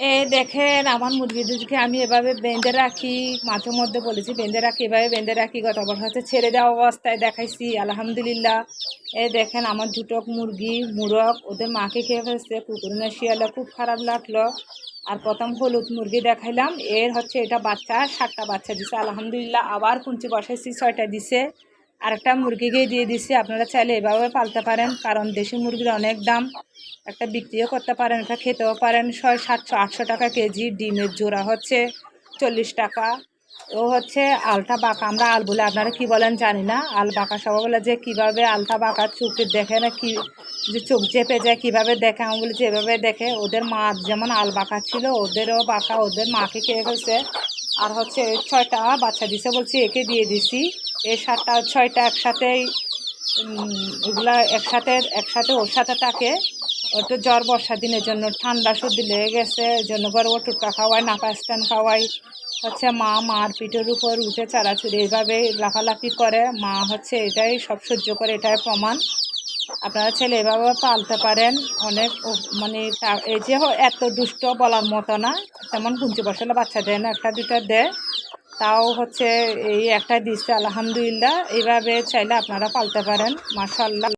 এই দেখেন, আমার মুরগিদেরকে আমি এভাবে বেঁধে রাখি, মাঝে মধ্যে বলেছি বেঁধে রাখি, এভাবে বেঁধে রাখি গতবার হচ্ছে ছেড়ে দেওয়া অবস্থায় দেখাইছি, আলহামদুলিল্লাহ। এই দেখেন, আমার দুটো মুরগি, মুরগ, ওদের মাকে খেয়ে ফেলছে কুকুরনে শিয়ালে খুব খারাপ লাগল। আর প্রথম হলুদ মুরগি দেখাইলাম, এর হচ্ছে এটা বাচ্চা, সাতটা বাচ্চা দিছে, আলহামদুলিল্লাহ, আবার কুঞ্চি বসাইছি, ছয়টা দিছে। আরেকটা মুরগিকে দিয়ে দিছি। আপনারা চাইলে এভাবে পালতে পারেন, কারণ দেশি মুরগির অনেক দাম। একটা বিক্রিও করতে পারেন এটা খেতেও পারেন। ছয়, সাতশো, আটশো টাকা কেজি ডিমের জোড়া হচ্ছে চল্লিশ টাকা। ও হচ্ছে আলটা বাঁকা। আমরা আল বলে, আপনারা কি বলেন জানি না। আল বাঁকা সবাই বলে যে, কীভাবে আলটা বাঁকা চোখে দেখে না কি যে চোখ চেপে যায়, কীভাবে দেখে? আমি বলি, যেভাবে দেখে, ওদের মা যেমন আল বাঁকা ছিল, ওদেরও বাঁকা, ওদের মাকে খেয়ে ফেলছে। আর হচ্ছে ছয়টা বাচ্চা দিছে, বলছি, একে দিয়ে দিছি। এই সাতটা, ছয়টা একসাথেই এগুলা একসাথে একসাথে ওর সাথে থাকে। একটু জ্বর বর্ষা দিনের জন্য, ঠান্ডা সর্দি লেগে গেছে এই জন্য ও টুকটা খাওয়াই নাপা স্ট্যান্ড খাওয়াই হচ্ছে মা মার পিঠের উপর উঠে চারাচুরি এইভাবে লাফালাফি করে। মা হচ্ছে এটাই সব সহ্য করে, এটাই প্রমাণ। আপনারা ছেলে এভাবে পালতে পারেন, অনেক মানে এই যে এত দুষ্ট বলার মতো না। তেমন কুঞ্চি বসালে বাচ্চা দেয় না, একটা দুটা দেয়। তাও হচ্ছে এই একটা দিচ্ছে আলহামদুলিল্লাহ। এইভাবে চাইলে আপনারা পালতে পারেন মাশাল্লাহ